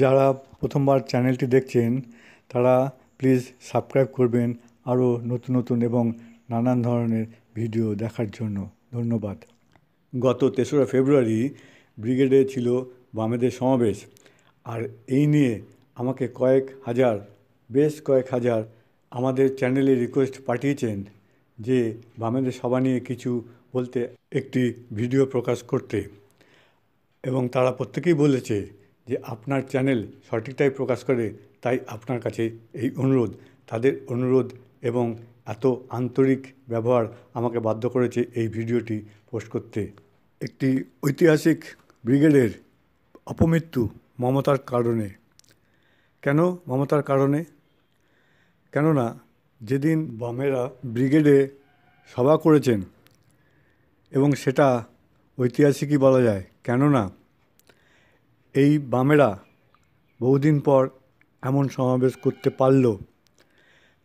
যারা প্রথমবার চ্যানেলটি দেখছেন, তারা প্লিজ সাবস্ক্রাইব করবেন আরও নতুন নতুন এবং নানান ধরনের ভিডিও দেখার জন্য। ধন্যবাদ। গত তেসরা ফেব্রুয়ারি ব্রিগেডে ছিল বামেদের সমাবেশ। আর এই নিয়ে আমাকে কয়েক হাজার, বেশ কয়েক হাজার আমাদের চ্যানেলে রিকোয়েস্ট পাঠিয়েছেন যে বামেদের সভা নিয়ে কিছু বলতে একটি ভিডিও প্রকাশ করতে। এবং তারা প্রত্যেকেই বলেছে যে আপনার চ্যানেল সঠিকটাই প্রকাশ করে, তাই আপনার কাছে এই অনুরোধ। তাদের অনুরোধ এবং এত আন্তরিক ব্যবহার আমাকে বাধ্য করেছে এই ভিডিওটি পোস্ট করতে। একটি ঐতিহাসিক ব্রিগেডের অপমৃত্যু মমতার কারণে। কেন মমতার কারণে? কেননা যেদিন বামেরা ব্রিগেডে সভা করেছেন, এবং সেটা ঐতিহাসিকই বলা যায়, কেননা এই বামেরা বহুদিন পর এমন সমাবেশ করতে পারল।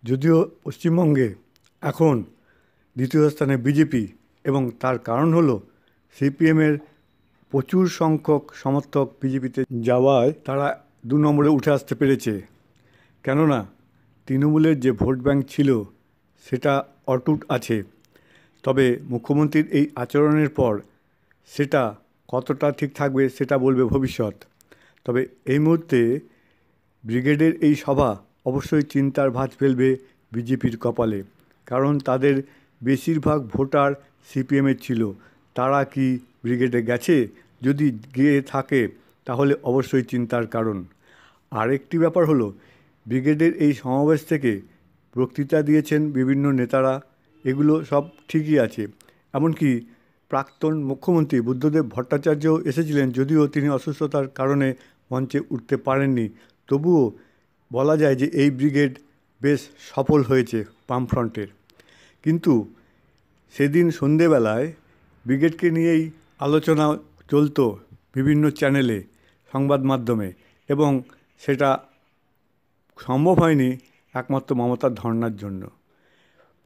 যদিও পশ্চিমবঙ্গে এখন দ্বিতীয় স্থানে বিজেপি এবং তার কারণ হলো সিপিএমের প্রচুর সংখ্যক সমর্থক বিজেপিতে যাওয়ায় তারা দু নম্বরে উঠে আসতে পেরেছে। কেননা তৃণমূলের যে ভোট ব্যাংক ছিল সেটা অটুট আছে। তবে মুখ্যমন্ত্রীর এই আচরণের পর সেটা কতটা ঠিক থাকবে সেটা বলবে ভবিষ্যৎ। তবে এই মুহূর্তে ব্রিগেডের এই সভা অবশ্যই চিন্তার ভাঁজ ফেলবে বিজেপির কপালে। কারণ তাদের বেশিরভাগ ভোটার সিপিএমের ছিল। তারা কি ব্রিগেডে গেছে? যদি গিয়ে থাকে, তাহলে অবশ্যই চিন্তার কারণ। আরেকটি ব্যাপার হলো, ব্রিগেডের এই সমাবেশ থেকে বক্তৃতা দিয়েছেন বিভিন্ন নেতারা। এগুলো সব ঠিকই আছে। এমনকি প্রাক্তন মুখ্যমন্ত্রী বুদ্ধদেব ভট্টাচার্যও এসেছিলেন যদিও তিনি অসুস্থতার কারণে মঞ্চে উঠতে পারেননি। তবুও বলা যায় যে এই ব্রিগেড বেশ সফল হয়েছে বামফ্রন্টের। কিন্তু সেদিন সন্ধেবেলায় ব্রিগেডকে নিয়েই আলোচনা চলতো বিভিন্ন চ্যানেলে, সংবাদ মাধ্যমে এবং সেটা সম্ভব হয়নি একমাত্র মমতার ধর্নার জন্য।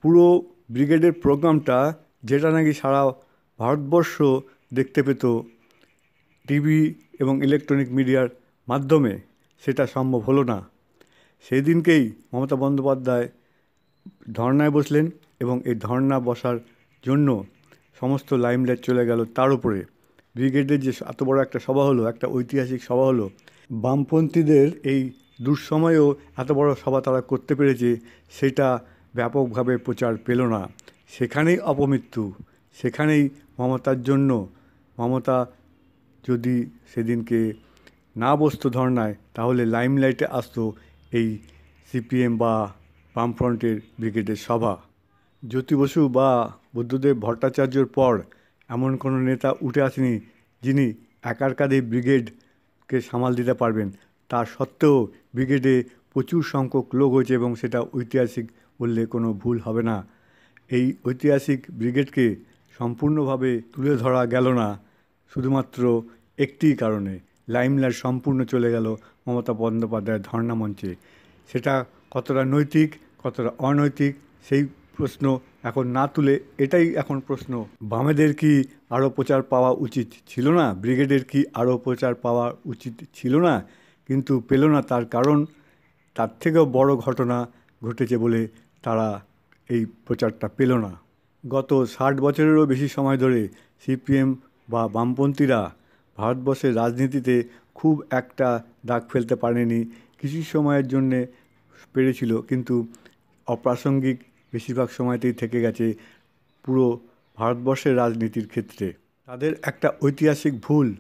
পুরো ব্রিগেডের প্রোগ্রামটা যেটা নাকি সারা ভারতবর্ষ দেখতে পেত টিভি এবং ইলেকট্রনিক মিডিয়ার মাধ্যমে, সেটা সম্ভব হলো না। সেই দিনকেই মমতা বন্দ্যোপাধ্যায় ধর্নায় বসলেন এবং এই ধর্না বসার জন্য সমস্ত লাইমলাইট চলে গেল তার উপরে। ব্রিগেডের যে এত বড় একটা সভা হলো, একটা ঐতিহাসিক সভা হলো, বামপন্থীদের এই দুঃসময়েও এত বড় সভা তারা করতে পেরেছে, সেটা ব্যাপকভাবে প্রচার পেল না। সেখানেই অপমৃত্যু। সেখানেই মমতার জন্য, মমতা যদি সেদিনকে না বসতো ধর্নায়, তাহলে লাইমলাইটে আসতো এই সিপিএম বা বামফ্রন্টের ব্রিগেডের সভা। জ্যোতি বসু বা বুদ্ধদেব ভট্টাচার্যর পর এমন কোনো নেতা উঠে আসেনি যিনি একার কাঁধে ব্রিগেডকে সামাল দিতে পারবেন। তা সত্ত্বেও ব্রিগেডে প্রচুর সংখ্যক লোক হয়েছে এবং সেটা ঐতিহাসিক বললে কোনো ভুল হবে না। এই ঐতিহাসিক ব্রিগেডকে সম্পূর্ণভাবে তুলে ধরা গেল না, শুধুমাত্র একটি কারণে। লাইমলাইট সম্পূর্ণ চলে গেল মমতা বন্দ্যোপাধ্যায়ের ধর্ণা মঞ্চে। সেটা কতটা নৈতিক, কতটা অনৈতিক, সেই প্রশ্ন এখন না তুলে এটাই এখন প্রশ্ন। বামেদের কি আরও প্রচার পাওয়া উচিত ছিল না? ব্রিগেডের কি আরও প্রচার পাওয়া উচিত ছিল না? কিন্তু পেল না তার কারণ? তার থেকেও বড় ঘটনা ঘটেছে বলে তারা এই প্রচারটা পেল না। গত ষাট বছরেরও বেশি সময় ধরে সিপিএম বা বামপন্থীরা ভারতবর্ষের রাজনীতিতে খুব একটা দাগ ফেলতে পারেনি। কিছু সময়ের জন্যে পেরেছিল, কিন্তু অপ্রাসঙ্গিক বেশিরভাগ সময়তেই থেকে গেছে পুরো ভারতবর্ষের রাজনীতির ক্ষেত্রে। তাদের একটা ঐতিহাসিক ভুল,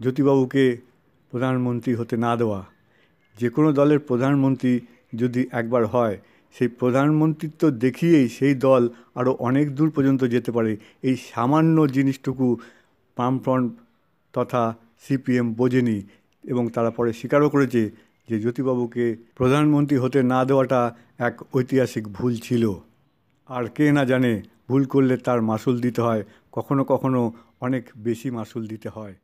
জ্যোতিবাবুকে প্রধানমন্ত্রী হতে না দেওয়া। যে কোনো দলের প্রধানমন্ত্রী যদি একবার হয় সেই প্রধানমন্ত্রিত্ব দেখিয়েই সেই দল আরও অনেক দূর পর্যন্ত যেতে পারে। এই সামান্য জিনিসটুকু বামফ্রন্ট তথা সিপিএম বোঝেনি এবং তারা পরে স্বীকারও করেছে যে জ্যোতিবাবুকে প্রধানমন্ত্রী হতে না দেওয়াটা এক ঐতিহাসিক ভুল ছিল। আর কে না জানে, ভুল করলে তার মাসুল দিতে হয়। কখনো কখনো অনেক বেশি মাসুল দিতে হয়।